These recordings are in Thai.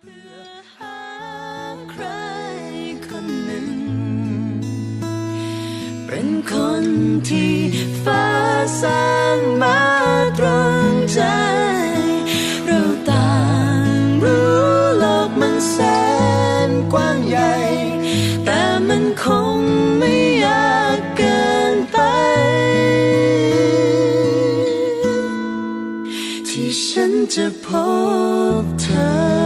เพื่อหาใครคนหนึ่งเป็นคนที่ฟ้าสร้างมาตรงใจ เราต่างรู้โลกมันแสนกว้างใหญ่ แต่มันคงไม่ยากเกินไป ที่ฉันจะพบเธอ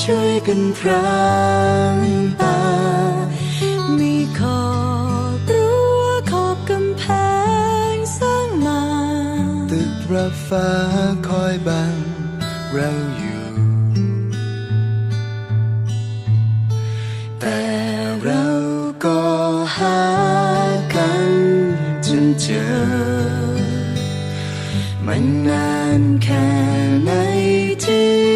ช่วยกันพรางตามีขอบรั้วขอบกำแพงสร้างมา ตึกระฟ้าคอยบังเราอยู่ แต่เราก็หากันจนเจอ มันนานแค่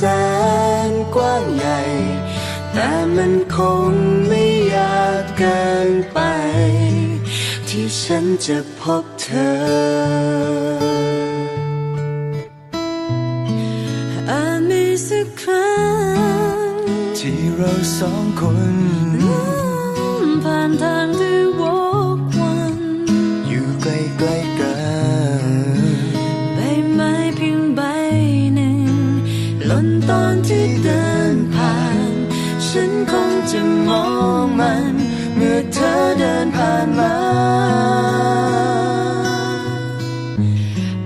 แสนกว้างใหญ่ แต่มันคงไม่ยากเกินไป ที่ฉันจะพบเธออาจมีสักครั้งที่เราสองคน หล่นตอนที่เดินผ่าน ฉันคงจะมองมัน เมื่อเธอเดินผ่านมา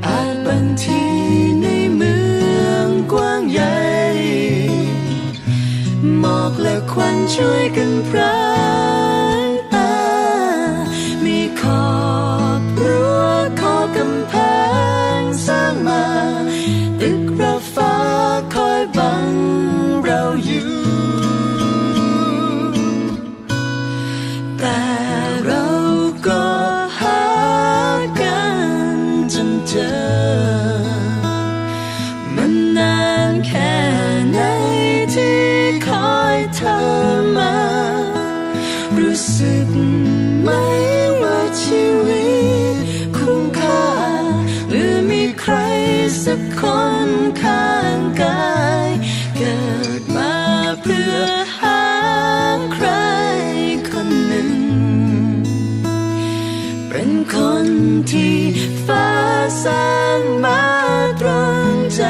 อาจบางทีในเมืองกว้างใหญ่หมอกและควันช่วยกันพราง สักคนข้างกาย เกิดมาเพื่อหาใครคนหนึ่ง เป็นคนที่ฟ้าสร้างมาตรงใจ